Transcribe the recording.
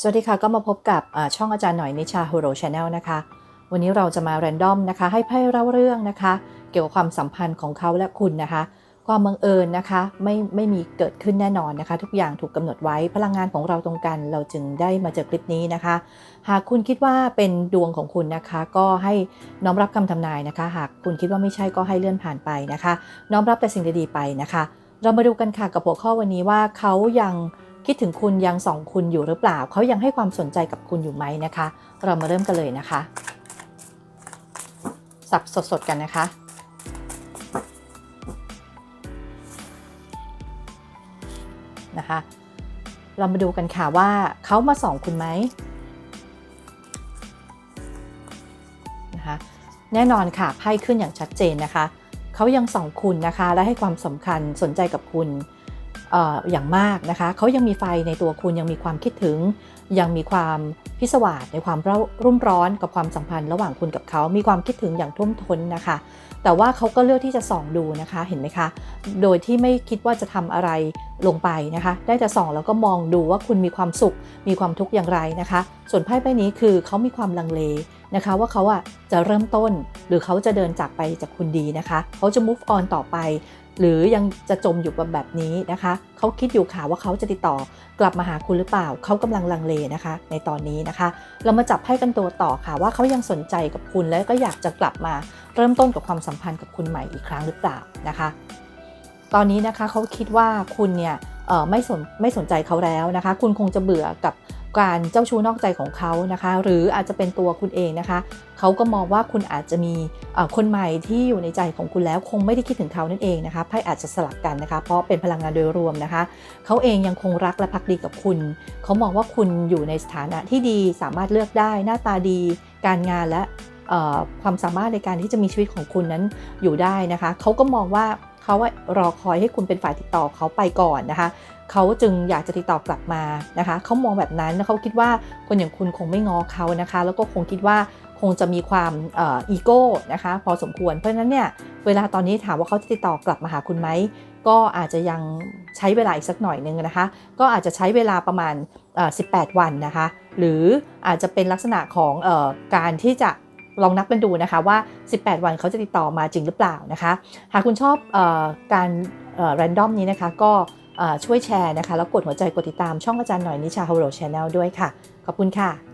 สวัสดีค่ะ ก็มาพบกับช่องอาจารย์หน่อยนิชาฮูโรชาแนลนะคะ วันนี้เราจะมาแรนดอมนะคะ ให้ไพ่เล่าเรื่องนะคะ เกี่ยวกับความสัมพันธ์ของเขาและคุณนะคะ ความบังเอิญนะคะไม่ไม่มีเกิดขึ้นแน่นอนนะคะ ทุกอย่างถูกกำหนดไว้พลังงานของเราตรงกัน เราจึงได้มาเจอคลิปนี้นะคะ หากคุณคิดว่าเป็นดวงของคุณนะคะ ก็ให้น้อมรับคำทำนายนะคะ หากคุณคิดว่าไม่ใช่ก็ให้เลื่อนผ่านไปนะคะ น้อมรับแต่สิ่งดีๆไปนะคะ เรามาดูกันค่ะกับหัวข้อวันนี้ว่าเขายัง คิดถึงคุณยังส่องคุณอยู่หรือเปล่า เขายังให้ความสนใจกับคุณอยู่ไหมนะคะ เรามาเริ่มกันเลยนะคะ สับสดๆกันนะคะนะคะ เรามาดูกันค่ะว่าเขามาส่องคุณไหมนะคะ แน่นอนค่ะไพ่ขึ้นอย่างชัดเจนนะคะ เขายังส่องคุณนะคะ และให้ความสำคัญสนใจกับคุณ อย่างมากนะคะเขายังมีไฟในตัวคุณยังมีความคิดถึง ยังมีความ พิศวาสในความร่ารุ่มร้อนกับความสัมพันธ์ระหว่างคุณกับเขา มีความคิดถึงอย่างท่วมท้นนะคะ แต่ว่าเขาก็เลือกที่จะส่องดูนะคะ เห็นไหมคะ โดยที่ไม่คิดว่าจะทำอะไรลงไปนะคะ ได้แต่ส่องแล้วก็มองดูว่าคุณมีความสุข มีความทุกข์อย่างไรนะคะ ส่วนไพ่ใบนี้คือเขามีความลังเลนะคะ ว่าเขาอะจะเริ่มต้น หรือเขาจะเดินจากไปจากคุณดีนะคะ เขาจะ move on ต่อไปหรือยังจะจมอยู่กับแบบนี้นะคะ เขาคิดอยู่ค่ะว่าเขาจะติดต่อกลับมาหาคุณหรือเปล่า เขากำลังลังเลนะคะ ในตอนนี้นะคะ เรามาจับไพ่กันตัวต่อค่ะ ว่าเขายังสนใจกับคุณและก็อยากจะกลับมาเริ่มต้นกับความสัมพันธ์กับคุณใหม่อีกครั้งหรือเปล่านะคะ ตอนนี้นะคะเขาคิดว่าคุณเนี่ย ไม่สนไม่สนใจเขาแล้วนะคะ คุณคงจะเบื่อกับการเจ้าชู้นอกใจของเขานะคะ หรืออาจจะเป็นตัวคุณเองนะคะ เขาก็มองว่าคุณอาจจะมีคนใหม่ที่อยู่ในใจของคุณแล้วคงไม่ได้คิดถึงเขานั่นเองนะคะไพ่อาจจะสลับกันนะคะ เพราะเป็นพลังงานโดยรวมนะคะ เขาเองยังคงรักและพักดีกับคุณ เขามองว่าคุณอยู่ในสถานะที่ดีสามารถเลือกได้หน้าตาดี การงานและ ความสามารถในการที่จะมีชีวิตของคุณนั้นอยู่ได้นะคะเขาก็มองว่าเขารอคอยให้คุณเป็นฝ่ายติดต่อเขาไปก่อนนะคะเขาจึงอยากจะติดต่อกลับมานะคะเขามองแบบนั้นแล้วเขาคิดว่าคนอย่างคุณคงไม่งอเขานะคะ แล้วก็คงคิดว่าคงจะมีความอีโก้นะคะพอสมควรเพราะฉะนั้นเนี่ยเวลาตอนนี้ถามว่าเขาจะติดต่อกลับมาหาคุณไหมก็อาจจะยังใช้เวลาอีกสักหน่อยนึงนะคะ ก็อาจจะใช้เวลาประมาณ 18 วันนะคะ หรืออาจจะเป็นลักษณะของอการที่จะ ลองนับกันดูนะคะว่า 18 วันเขาจะติดต่อมาจริงหรือเปล่านะคะ หากคุณชอบออการแรนดอมนี้นะคะก็ช่วยแชร์นะคะ แล้วกดหัวใจกดติดตามช่องอาจารย์หน่อยนิชาฮาวโรชแนลด้วยค่ะ ขอบคุณค่ะ